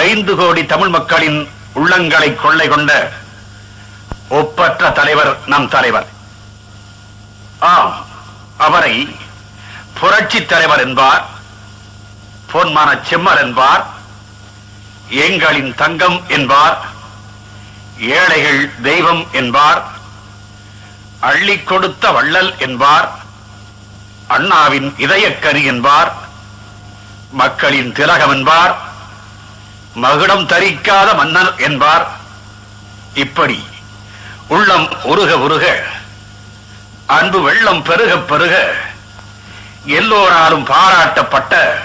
ஐந்து கோடி தமிழ் மக்களின் உள்ளங்களை கொள்ளை கொண்ட ஒப்பற்ற தலைவர் நம் தலைவர். ஆம் அவரை புரட்சி தலைவர் என்பார் பொன்மான செம்மர் என்பார் எங்களின் தங்கம் என்பார் ஏழைகள் தெய்வம் என்பார் அள்ளி கொடுத்த வள்ளல் என்பார் அண்ணாவின் இதயக்கரி என்பார் மக்களின் திலகம் என்பார் மகுடம் தரிக்காத மன்னர் என்பார். இப்படி உள்ளம் உருக உருக அன்பு வெள்ளம் பெருக பெருக எல்லோராலும் பாராட்டப்பட்ட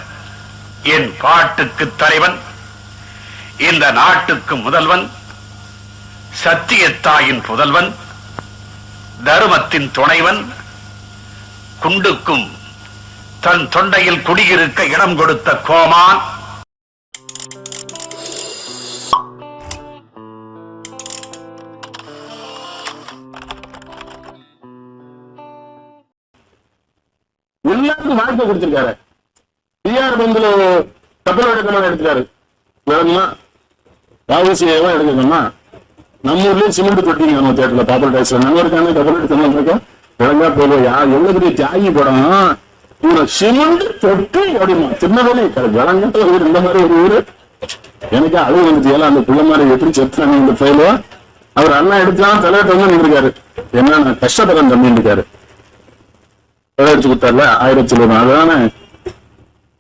என் பாட்டுக்கு தலைவன் இந்த நாட்டுக்கு முதல்வன் சத்தியத்தாயின் புதல்வன் தருமத்தின் துணைவன் குண்டுக்கும் தன் தொண்டையில் குடியிருக்க இடம் கொடுத்த கோமான் எல்லாருக்கும் கொடுத்திருக்காரு. பிஆர் பந்துல கப்பல் எடுக்கணும் எடுத்துக்காரு வேணுமா ராவசியமா எடுக்கணும்னா நம்ம ஊர்லயும் சிமெண்ட் தொட்டிங்க நம்ம தேட்டர்ல பாப்பல் டைஸ்ல நம்ம இருக்காங்க கப்பல் எடுக்கணும் இருக்கோம் ஒழுங்கா போதும் யார் எவ்வளவு பெரிய தியாகி படம் இவன் சிமெண்ட் தொட்டி அப்படிமா. சின்னதானே விளங்கட்ட ஊர் இந்த மாதிரி ஒரு ஊரு. எனக்கு அழுவு வந்துச்சு. ஏன்னா அந்த பிள்ளை மாதிரி எப்படி செத்துறாங்க இந்த ஃபைலோ அவர் அண்ணா எடுத்தான் தலைவர் வந்து நின்றுருக்காரு. என்ன நான் கஷ்டப்படுறேன் தம்பி இருக்காரு எடுத்து கொடுத்தாருல ஆயிரத்தி சொல்லுவோம் அதுதானே?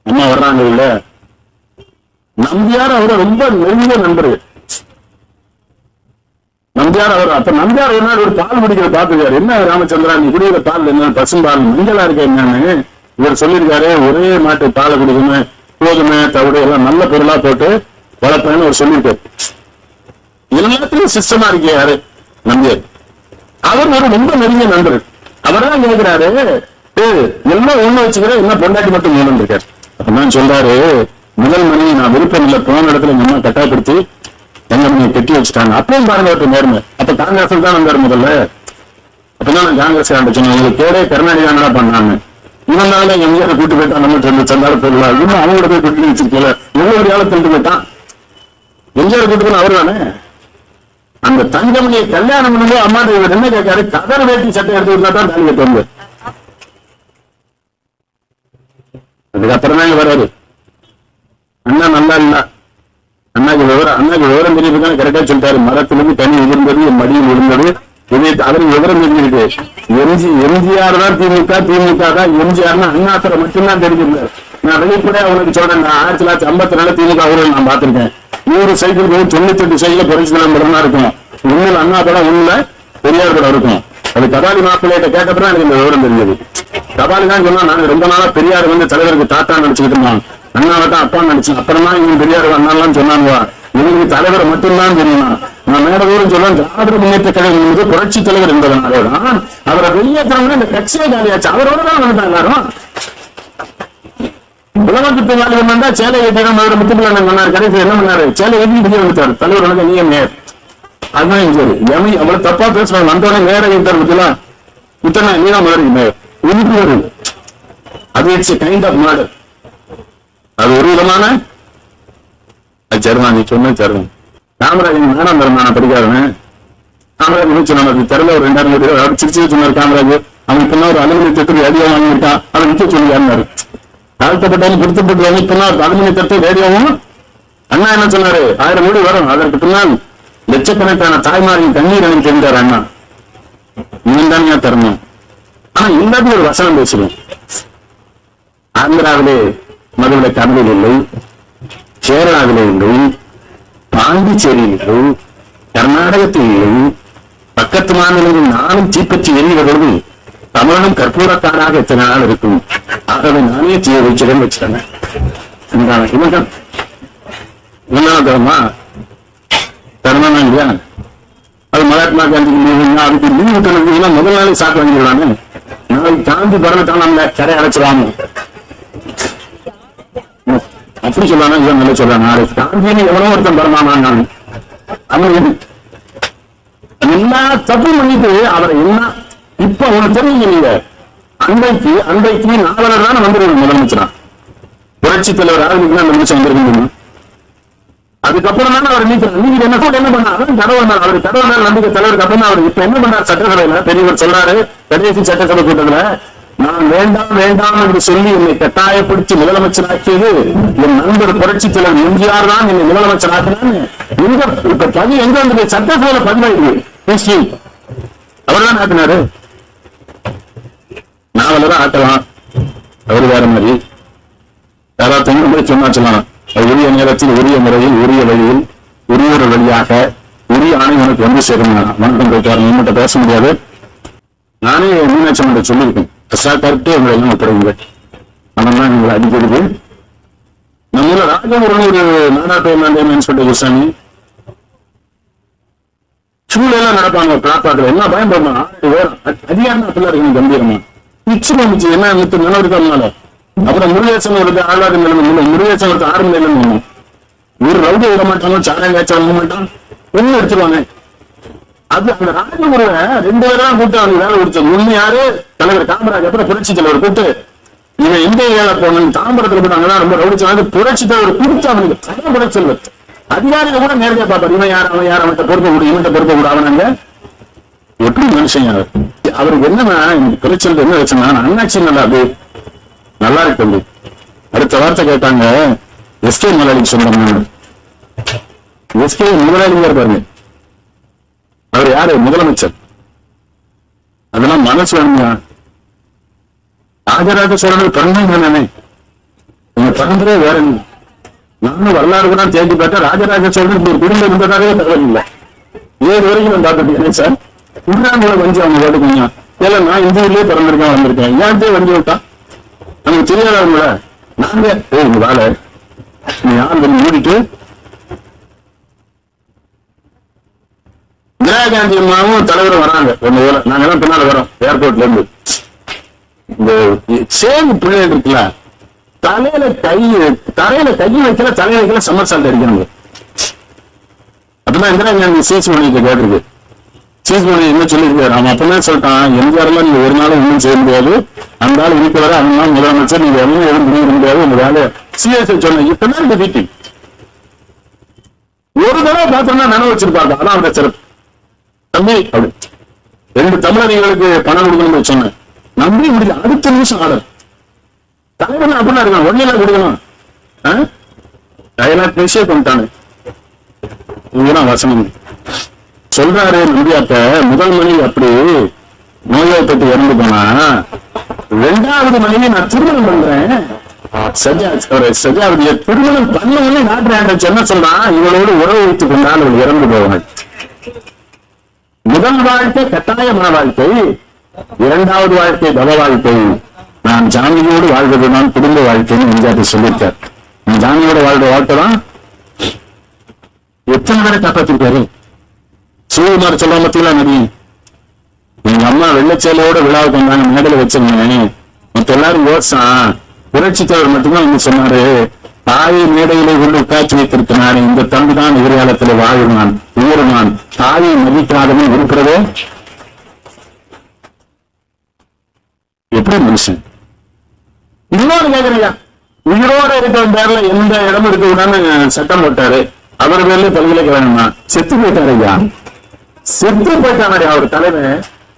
அம்மா வர்றாங்க இல்ல? நம்பியார் அவரை ரொம்ப நெருங்கிய நண்பரு. நம்பியார் அவர் அப்ப நம்பியார் ஒரு ஒரு பால் குடிக்கிற பாத்துக்காரு என்ன ராமச்சந்திரா நீ குடிக்கிற பால் என்ன? பசும்பால் மஞ்சளா இருக்க என்னன்னு? இவர் சொல்லியிருக்காரு ஒரே மாட்டு பாலை குடிக்கணும் கோதுமை தவிடு எல்லாம் நல்ல பொருளா போட்டு வளர்ப்பேன்னு அவர் சொல்லியிருக்காரு. எல்லாத்துலயும் சிஸ்டமா இருக்கே யாரு? நம்பியார். அவர் ஒரு ரொம்ப நெருங்கிய நண்பர். அவர் தான் கேட்கிறாரு எல்லாம் ஒண்ணு வச்சுக்கிறேன் என்ன பொண்டாட்டி மட்டும் மூணு இருக்காரு அப்பதான் சொல்றாரு முதல் மணி நான் விருப்பம் இல்லை போன இடத்துல எங்க அம்மா கட்டாயப்படுத்தி எங்க மணியை கட்டி வச்சுட்டாங்க. அப்பவும் பாருங்க அவருக்கு நேர்மை. அப்ப காங்கிரஸ் தான் வந்தாரு முதல்ல. அப்பதான் காங்கிரஸ் ஆண்டு சொன்னேன் உங்களுக்கு பேரே கருணாநிதி தானடா பண்ணாங்க இவனால எங்கேயாவது கூட்டு போயிட்டான் நம்ம ரெண்டு சந்தார பொருளா இன்னும் அவங்களோட போய் கூட்டி வச்சிருக்கல. எவ்வளவு ஒரு ஆளை திருட்டு போயிட்டான். எம்ஜிஆர் கூட்டு போன அவர் தானே அந்த தங்கமணியை கல்யாணம் பண்ணும்போது அம்மா என்ன கேட்காரு? கதர் வேட்டி சட்டை எடுத்து விட்டா தான் தாலி கட்டு வந்து அதுக்கப்புறம் தான் வராரு அண்ணா நல்லா இல்ல அண்ணாக்கு விவரம் அண்ணாக்கு விவரம் தெரியுது கரெக்டா சொல்லிட்டாரு. மரத்திலிருந்து தனி விழுந்தது மடியில் விழுந்தது. இது அவருக்கு விவரம் தெரிஞ்சிருக்கு. எம்ஜி எம்ஜிஆர் தான் திமுக திமுக தான் எம்ஜிஆர்னா அண்ணாத்திர மட்டும்தான் தெரிஞ்சிருந்தாரு. நான் வெளிப்படையா அவனுக்கு சொல்றேன் நான் ஆயிரத்தி தொள்ளாயிரத்தி ஐம்பத்தி நாலு திமுக அவர்கள் நான் பார்த்திருக்கேன். நூறு சைக்கிள் போய் தொண்ணூத்தி எட்டு சைக்கிள் குறைச்சி தான் இருக்கும். உண்மையில் அண்ணா படம் உண்மையில பெரியார் படம் இருக்கும். அது கதாலி மாப்பிள்ளையிட்ட கேட்டப்பறம் எனக்கு இந்த விவரம் தெரிஞ்சது. கபாலி தான் சொன்னா நாங்க ரொம்ப நாளா பெரியார் வந்து தலைவருக்கு தாத்தா நினைச்சுக்கிட்டு இருந்தான் அண்ணாவை தான் அப்பா நினைச்சேன் அப்புறமா இவங்க பெரியார் அண்ணாலாம் சொன்னாங்க. இவங்களுக்கு தலைவர் மட்டும்தான் தெரியும். நான் மேட தூரம் சொல்ல திராவிட முன்னேற்ற கழகம் என்பது புரட்சி தலைவர் என்பதனாலே தான் அவரை வெளியேற்றவங்க இந்த கட்சியை காலியாச்சு அவரோட தான் வந்துட்டாங்க எல்லாரும். உலகத்து வாலிபன் வந்தா சேலை கட்டிடம் அவர் முத்துப்பிள்ளை பண்ணார். கடைசி என்ன பண்ணாரு? சேலை ஏற்றி வெளியே வந்துட்டாரு தலைவர் வந்து நீங்க நேர் அதுதான் சரி எவன் அவ்வளவு தப்பா பேசுறாங்க. வந்தோடனே நேர விட்டார் பத்திலாம் இத்தனை நீதான் முதல் நேர் உறுப்பு அது இட்ஸ் கைண்ட் ஆஃப் மர்டர் அது ஒரு விதமான அது நீ சொன்ன ஜெர்மன் காமராஜன் நானாம் பிறந்தான் படிக்காதவன். காமராஜ் சொன்னான் அது தெரியல ஒரு ரெண்டாயிரம் கோடி அவர் சிரிச்சு சொன்னார் காமராஜ். அவன் பின்னா ஒரு அலுவலக தட்டு ரேடியோ வாங்கிட்டான் அவன் விற்க சொல்லி யாருனாரு தாழ்த்தப்பட்டாலும் கொடுத்தப்பட்டு வாங்கி பின்னால் அலுவலக தட்டு ரேடியோவும் அண்ணா என்ன சொன்னாரு? ஆயிரம் கோடி வரும். அதற்கு பின்னால் லட்சக்கணக்கான தாய்மாரின் கண்ணீர் எனக்கு தெரிந்தார் அண்ணா. இவன் தான் தரணும் ஆனா எல்லாத்தையும் ஒரு வசனம் பேசுறேன். ஆந்திராவிலே மதுரை தமிழில் இல்லை கேரளாவிலே இல்லை பாண்டிச்சேரியில் இல்லை கர்நாடகத்தில் இல்லை பக்கத்து மாநிலங்களில் நானும் தீப்பற்றி எரிய பொழுது தமிழனும் கற்பூரக்காராக எத்தனை நாள் இருக்கும்? ஆகவே நானே தீய வச்சிடம் வச்சிட்டேன். இவன் தான் இவன் இல்லையா அது மகாத்மா காந்தி அதுக்கு லீவு முதல் நாளே சாப்பிட வாங்கிடலாமே நாளைக்கு காந்தி பிறந்துட்டான் கரை அடைச்சிடாம அப்படி சொல்லாம இவன் நல்லா சொல்றான். நாளைக்கு தாண்டி எவ்வளவு ஒருத்தன் பிறந்தானா நான். அவன் எல்லா தப்பு பண்ணிட்டு அவரை என்ன? இப்ப அவனை தெரியுங்க நீங்க அன்றைக்கு அன்றைக்கு நாவலர் தான் வந்துருவாங்க முதலமைச்சரா? புரட்சி தலைவர் ஆரம்பிக்கலாம் அந்த நிமிஷம் வந்திருக்கீங்க அதுக்கப்புறம் தான் அவர் நீச்சல் நீங்க என்ன கூட என்ன பண்ணாரு? அதான் அவர் கடவுள் நம்பிக்கை தலைவருக்கு அப்புறம் அவர் இப்ப என்ன பண்றாரு சட்டசபையில? பெரியவர் சொல்றாரு கடைசி சட்டசபை கூட்டத்துல நான் வேண்டாம் வேண்டாம் என்று சொல்லி என்னை கட்டாயப்படுத்தி முதலமைச்சராக்கியது. என் நண்பர் புரட்சி தலைவர் எம்ஜிஆர் தான் என்னை முதலமைச்சராக்கினான்னு எங்க இப்ப பதிவு எங்க வந்தது? சட்டசபையில பதிவாயிருக்கு ஹிஸ்டரி அவர் தான் ஆட்டினாரு நாவலதான் ஆட்டலாம் அவர் வேற மாதிரி. யாராவது தொண்டு போய் சொன்னா சொல்லலாம் உரிய நேரத்தில் உரிய முறையில் உரிய வழியில் உரிய ஒரு வழியாக உரிய ஆணை உனக்கு வந்து சேரும் வணக்கம் போயிட்டார் நம்மகிட்ட பேச முடியாது. நானே மீனாட்சி அம்மன் சொல்லியிருக்கேன். பிரசாக்கார்ட்டே உங்களை எல்லாம் ஒப்படைங்க நம்ம உங்களை எங்களை அடிக்கிறது நம்ம ராஜமுருகன் ஒரு நாடாட்டு என்ன சொல்லிட்டு குருசாமி. சூழலாம் நடப்பாங்க பிளாட்பாட்டில் என்ன பயன்படுமா அதிகாரம் அப்படிலாம் இருக்கணும் கம்பீரமா. நிச்சயம் என்ன என்ன நிறுத்து நிலவரத்தால அப்புறம் முருகேசன் வருது ஆளாறு நிலைமை இல்லை. முருகேசன் வருது ஆறு நிலைமை ஒண்ணு ஒரு ரவுடி விட மாட்டாங்க சாரம் காய்ச்சா விட மாட்டான் ஒண்ணு எடுத்துருவாங்க அது அந்த ராஜகுருவ ரெண்டு பேரும் கூப்பிட்டு அவங்க வேலை கொடுத்தது. ஒண்ணு யாரு? தலைவர் காமராஜ். அப்புறம் புரட்சி தலைவர் கூப்பிட்டு இவன் எந்த வேலை போகணும் தாம்பரத்துல போட்டாங்கன்னா ரொம்ப ரொம்ப ரவுடிச்சாங்க புரட்சி தலைவர் கொடுத்து அவனுக்கு தரம் புரட்சி அதிகாரிகள் கூட நேரடியா பார்ப்பாரு. இவன் யார் அவன் யார் அவன்கிட்ட பொறுப்பு கொடு இவன்கிட்ட பொறுப்பு கூட அவனாங்க. எப்படி மனுஷன் அவர் அவருக்கு என்னன்னா புரட்சி பிரச்சனை என்ன வச்சுன்னா அண்ணாச்சி நல்லா அது நல்லா இருக்கு தம்பி. அடுத்த வார்த்தை கேட்டாங்க எஸ்கே முதலாளிக்கு சொந்தமான எஸ்கே முதலாளிங்க பாருங்க. அவர் யாரு? முதலமைச்சர். அதெல்லாம் மனசு வேணுங்க ராஜராஜ சோழனோட பிறந்தேன் நானே எங்க பிறந்ததே வேற நானும் வரலாறு தான் தேடி பார்த்தா ராஜராஜ சோழன் ஒரு குடும்பம் இருந்ததாகவே தகவல் இல்லை ஏழு வரைக்கும் நான் பார்த்துட்டேன் சார். உண்டான் வந்து வஞ்சி அவங்க கேட்டு கொஞ்சம் நான் இந்த ஊர்லயே பிறந்திருக்கேன் வந்திருக்கேன். ஏன் வந்து விட்டான் நமக்கு தெரியாதவங்கள நாங்க ஏய் இங்க வேலை நீ யார் வந்து மூடிட்டு. இந்திரா காந்தி அம்மாவும் தலைவரும் வராங்க. ரெண்டு வேலை நாங்க தான் பின்னால வரோம். ஏர்போர்ட்ல இருந்து. இந்த சேம் பிள்ளை இருக்குல்ல தலையில கை தரையில கை வைக்கல தலையில வைக்கல சம்மர் சால்ட் அப்பதான் இந்திரா காந்தி சீஸ் பண்ணிட்டு கேட்டிருக்கு. சீஸ் பண்ணி என்ன சொல்லியிருக்காரு? அவன் அப்பதான் சொல்லிட்டான் எம்ஜிஆர் எல்லாம் நீங்க ஒரு நாளும் ஒன்றும் செய்ய முடியாது. அந்த ஆள் வீட்டு அவங்க முதலமைச்சர் நீங்க எல்லாம் எதுவும் முடிய முடியாது உங்க வேலையை சிஎஸ்ஐ சொன்னேன் இப்பதான் இந்த மீட்டிங் ஒரு தடவை பார்த்தோம்னா நினைவு வச்சிருப்பாங்க. அதான் அவருடைய சிறப்பு. தம்பி அப்படி. ரெண்டு தமிழர்களுக்கு பணம் கொடுக்கணும்னு சொன்னேன். நம்பி முடியல அடுத்த நிமிஷம் ஆர்டர். தலைவர் அப்படின்னா இருக்கான் ஒன்னில கொடுக்கணும் டயலாக் பேசியே பண்ணிட்டானு. இதுதான் வசனம். சொல்றாரு நம்பியாத்த முதல் மணி அப்படி நோயை நோய்வாய்ப்பட்டு இறந்து போனா ரெண்டாவது மனைவி நான் திருமணம் பண்றேன். சஜா ஒரு திருமணம் பண்ண நாட்டு ஆண்டச்சு என்ன சொல்றான் இவளோடு உறவு வைத்துக் கொண்டால் அவள் இறந்து போவாள். முதல் வாழ்க்கை கட்டாயமான வாழ்க்கை இரண்டாவது வாழ்க்கை தவ வாழ்க்கை. நான் ஜாமியோடு வாழ்வதுதான் குடும்ப வாழ்க்கைன்னு எம்ஜிஆர் சொல்லியிருக்கார். நான் ஜாமியோட வாழ்ற வாழ்க்கை தான் எத்தனை பேரை காப்பாத்திருக்காரு? சிவகுமார் சொல்ல மத்தியில நடி எங்க அம்மா வெள்ளச்சேலையோட விழாவுக்கு வந்தாங்க மேடையில வச்சிருந்தேன். மத்த எல்லாரும் யோசிச்சான் புரட்சி தலைவர் மட்டும்தான் வந்து சொன்னாரு தாயை மேடையிலே கொண்டு உட்காட்சி வைத்திருக்கிறான் இந்த தம்பி தான் எதிர்காலத்தில் வாழுவான் உயருவான். தாயை மதிக்காதவன் இருக்கிறதே. எப்படி மனுஷன்? இன்னொரு கேக்குறீங்க உயிரோட இருக்கிற பேர்ல எந்த இடம் இருக்க சட்டம் போட்டாரு. அவர் பேர்ல பல்கலைக்கழகம் செத்து போயிட்டாரு ஐயா. செத்து போயிட்டாரு அவர் தலைவன்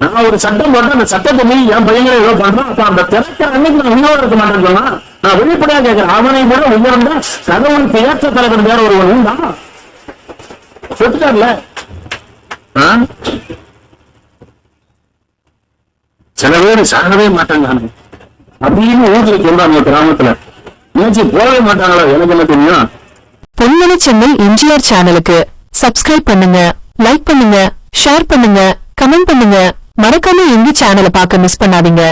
நான் ஒரு சட்டம் போட்டேன் அந்த சட்டத்தை மீறி என் பையங்களை ஏதோ பண்றேன். அப்ப அந்த திறக்கிற அன்னைக்கு நான் உயிரோட இருக்க மாட்டேன்னு சொன்னா நான் வெளிப்படையா கேட்கிறேன் அவனை விட உயர்ந்த கடவுளுக்கு ஏற்ற தலைவர் வேற ஒருவன் உண்டா? செத்துட்டார்ல? ஆ? சில பேர் சாகவே மாட்டாங்க அப்படின்னு ஊர்ல சொல்றாங்க கிராமத்துல. நினைச்சு போகவே மாட்டாங்களா? எனக்கு என்ன தெரியும்? பொன்மணி சென்னை எம்ஜிஆர் சேனலுக்கு சப்ஸ்கிரைப் பண்ணுங்க லைக் பண்ணுங்க ஷேர் பண்ணுங்க கமெண்ட் பண்ணுங்க. மறக்காம எங்க சேனலை பார்க்க மிஸ் பண்ணாதீங்க.